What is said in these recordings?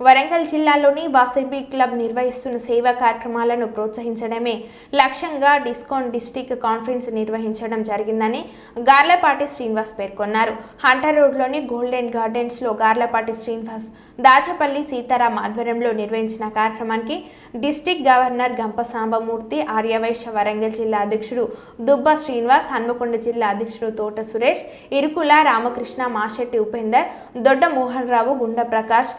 వరంగల్ జిల్లాలోని వాసవి క్లబ్ నిర్వహిస్తున్న సేవా కార్యక్రమాలను ప్రోత్సహించడమే లక్ష్యంగా డిస్కౌంట్ డిస్టిక్ కాన్ఫరెన్స్ నిర్వహించడం జరిగిందని గార్లపాటి శ్రీనివాస్ పేర్కొన్నారు. హంటర్ రోడ్లోని గోల్డెన్ గార్డెన్స్లో గార్లపాటి శ్రీనివాస్ దాచపల్లి సీతారాం ఆధ్వర్యంలో నిర్వహించిన కార్యక్రమానికి డిస్టిక్ గవర్నర్ గంప సాంబమూర్తి ఆర్యవైశ్య వరంగల్ జిల్లా అధ్యక్షుడు దుబ్బ శ్రీనివాస్ హన్మకొండ జిల్లా అధ్యక్షుడు తోట సురేష్ ఇరుకుల రామకృష్ణ మాషెట్టి ఉపేందర్ దొడ్డ మోహన్ రావు గుండ ప్రకాష్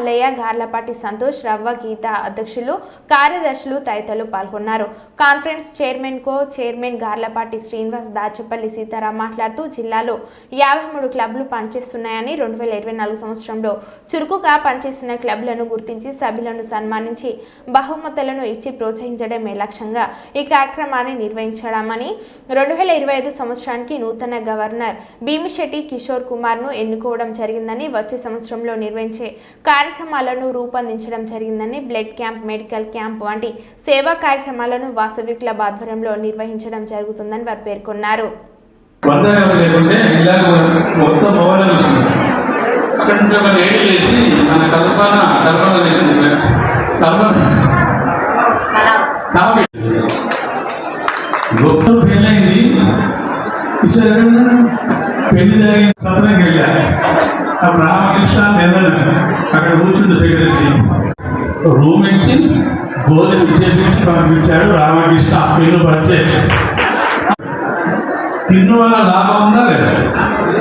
మల్లయ్య గార్లపాటి సంతోష్ రవ్వ గీత అధ్యక్షులు కార్యదర్శులు తదితరులు పాల్గొన్నారు. Conference chairman co chairman Garlapati Srinivas Dachapalli Sitaram మాట్లాడుతూ జిల్లాలో యాభై మూడు క్లబ్లు పనిచేస్తున్నాయని రెండు వేల ఇరవై నాలుగు సంవత్సరంలో చురుకుగా పనిచేసిన క్లబ్లను గుర్తించి సభ్యులను సన్మానించి బహుమతులను ఇచ్చి ప్రోత్సహించడమే లక్ష్యంగా ఈ కార్యక్రమాన్ని నిర్వహించడమని రెండు వేల ఇరవై ఐదు సంవత్సరానికి నూతన గవర్నర్ భీమిశెట్టి కిషోర్ కుమార్ను ఎన్నుకోవడం జరిగిందని వచ్చే సంవత్సరంలో నిర్వహించే కార్యక్రమాలను రూపొందించడం జరిగిందని బ్లడ్ క్యాంప్ మెడికల్ క్యాంప్ వంటి సేవా కార్యక్రమాలను వాసవి క్లబ్ ఆధ్వర్యంలో నిర్వహించడం జరుగుతుందని వారు పేర్కొన్నారు. వందనం పెళ్ళి జరిగిన సత్రంకి వెళ్ళా రామకృష్ణ నెల్లలు అక్కడ కూర్చుంది సెక్రటరీ రూమ్ ఇచ్చి భోజనం చేపించి పంపించాడు రామకృష్ణ. పెళ్ళి పరిచయం. తిన్న వల్ల లాభం ఉందా లేదా?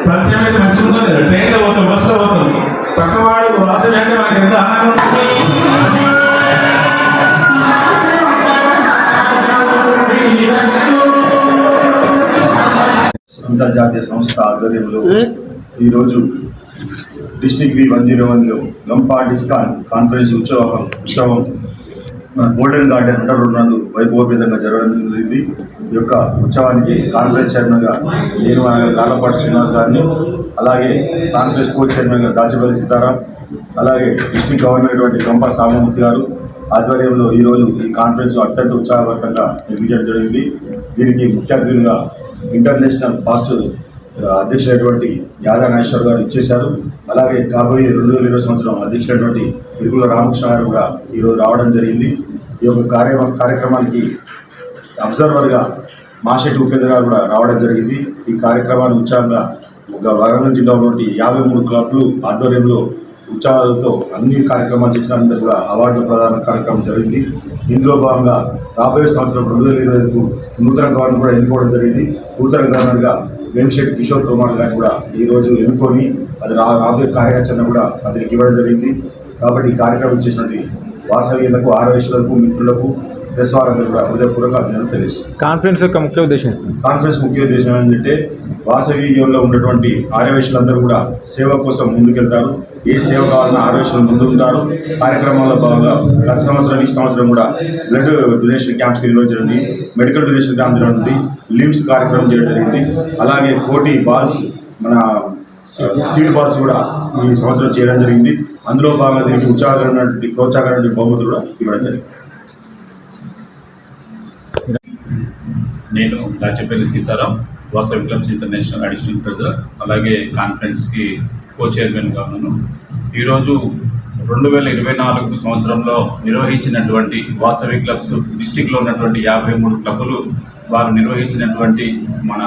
పరిచయం అయితే మంచిగా ఉందా లేదా? ట్రైన్లో పోతాం బస్సులో పోతాం. పక్కవాడు వాసన అంటే మనకి ఎంత ఆనందం అంతర్జాతీయ సంస్థ ఆధ్వర్యంలో ఈరోజు డిస్టిక్ వి వన్ జీరో వన్లో గంపా డిస్కాన్ కాన్ఫరెన్స్ ఉత్సవం ఉత్సవం మన గోల్డెన్ గార్డెన్ అంటర్ నందు వైభవపేతంగా జరగడం జరిగింది. ఈ యొక్క ఉత్సవానికి కాన్ఫరెన్స్ చైర్మన్గా నేను అనగా గాలపాటి శ్రీనివాస్ గారిని అలాగే కాన్ఫరెన్స్ కో చైర్మన్గా దాచిపల్లి సీతారాం అలాగే డిస్టిక్ గవర్నర్ అయినటువంటి గంపా సామమూర్తి గారు ఆధ్వర్యంలో ఈరోజు ఈ కాన్ఫరెన్స్ అత్యంత ఉత్సాహవంతంగా నిర్మించడం జరిగింది. దీనికి ముఖ్య అతిథులుగా ఇంటర్నేషనల్ పాస్టర్ అధ్యక్షుడైనటువంటి యాదా నాగేశ్వర్ గారు ఇచ్చేశారు. అలాగే కాబోయే రెండు వేల ఇరవై సంవత్సరం అధ్యక్షుడైనటువంటి ఇరుగుల రామకృష్ణ గారు కూడా ఈరోజు రావడం జరిగింది. ఈ యొక్క కార్య కార్యక్రమానికి అబ్జర్వర్గా మాషెట్టి ఉపేంద్ర గారు కూడా రావడం జరిగింది. ఈ కార్యక్రమాన్ని ఉత్సాహంగా ఒక వరంగల్ జిల్లాలోని యాభై మూడు క్లబ్లు ఆధ్వర్యంలో ఉత్సాహాలతో అన్ని కార్యక్రమాలు చేసినంత కూడా అవార్డు ప్రదాన కార్యక్రమం జరిగింది. ఇందులో భాగంగా రాబోయే సంవత్సరం రెండు వేల ఇరవై ఐదుకు నూతన గవర్నర్ కూడా ఎన్నుకోవడం జరిగింది. నూతన గవర్నర్గా వేమిశెట్టి కిషోర్ కుమార్ గారిని కూడా ఈరోజు ఎన్నుకొని అది రా రాబోయే కార్యాచరణ కూడా అతనికి ఇవ్వడం జరిగింది. కాబట్టి ఈ కార్యక్రమం చేసినటువంటి వాసవీయులకు ఆరోగ్యులకు మిత్రులకు ప్రెస్ వారందరూ కూడా హృదయపూర్వక అభినందనలు తెలియజేస్తాను కాన్ఫరెన్స్ యొక్క ముఖ్య ఉద్దేశం కాన్ఫరెన్స్ ముఖ్య ఉద్దేశం ఏంటంటే వాసవీయంలో ఉన్నటువంటి ఆర్యవేశులందరూ కూడా సేవ కోసం ముందుకెళ్తారు. ఏ సేవ కావాలన్నా ఆర్యవేశులు ముందుంటారు. కార్యక్రమాల్లో భాగంగా గత సంవత్సరం ఈ సంవత్సరం కూడా బ్లడ్ డొనేషన్ క్యాంప్స్ నిర్వహించడం మెడికల్ డొనేషన్ క్యాంప్ జరిగింది లిమ్స్ కార్యక్రమం చేయడం జరిగింది. అలాగే కోటి బాల్స్ మన సీడ్ బాల్స్ కూడా ఈ సంవత్సరం చేయడం జరిగింది. అందులో భాగంగా దీనికి ఉత్సాహకరమైనటువంటి ప్రోత్సాహకరమైన బహుమతులు కూడా ఇవ్వడం జరిగింది. నేను Dachepalli Sitaram Vasavi clubs international additional treasurer అలాగే కాన్ఫరెన్స్కి కో చైర్మన్గా ఉన్నాను. ఈరోజు రెండు వేల ఇరవై నాలుగు సంవత్సరంలో నిర్వహించినటువంటి వాసవి క్లబ్స్ డిస్టిక్లో ఉన్నటువంటి యాభై మూడు క్లబ్లు వారు నిర్వహించినటువంటి మన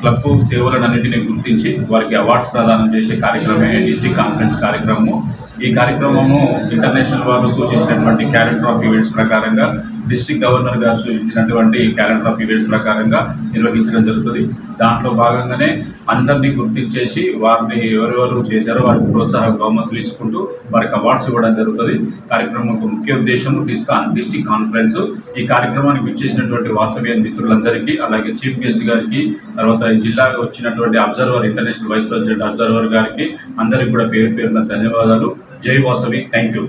క్లబ్ సేవలన్నింటినీ గుర్తించి వారికి అవార్డ్స్ ప్రదానం చేసే కార్యక్రమమే డిస్టిక్ కాన్ఫరెన్స్ కార్యక్రమము. ఈ కార్యక్రమము ఇంటర్నేషనల్ వారు సూచించినటువంటి క్యారెక్టర్ ఆఫ్ ఈవెంట్స్ ప్రకారంగా డిస్టిక్ గవర్నర్ గారు సూచించినటువంటి క్యాలెండర్ ఆఫ్ ఈవెంట్స్ ప్రకారంగా నిర్వహించడం జరుగుతుంది. దాంట్లో భాగంగానే అందరినీ గుర్తించేసి వారిని ఎవరెవరు చేశారో వారికి ప్రోత్సాహ బహుమతులు ఇచ్చుకుంటూ వారికి అవార్డ్స్ ఇవ్వడం జరుగుతుంది. కార్యక్రమం యొక్క ముఖ్య ఉద్దేశం డిస్కాన్ డిస్టిక్ కాన్ఫరెన్స్. ఈ కార్యక్రమానికి విచ్చేసినటువంటి వాసవ్య మిత్రులందరికీ అలాగే చీఫ్ గెస్ట్ గారికి తర్వాత జిల్లాకు వచ్చినటువంటి observer international vice president observer గారికి అందరికీ కూడా పేరు పేరున ధన్యవాదాలు. జై వాసవి. Thank you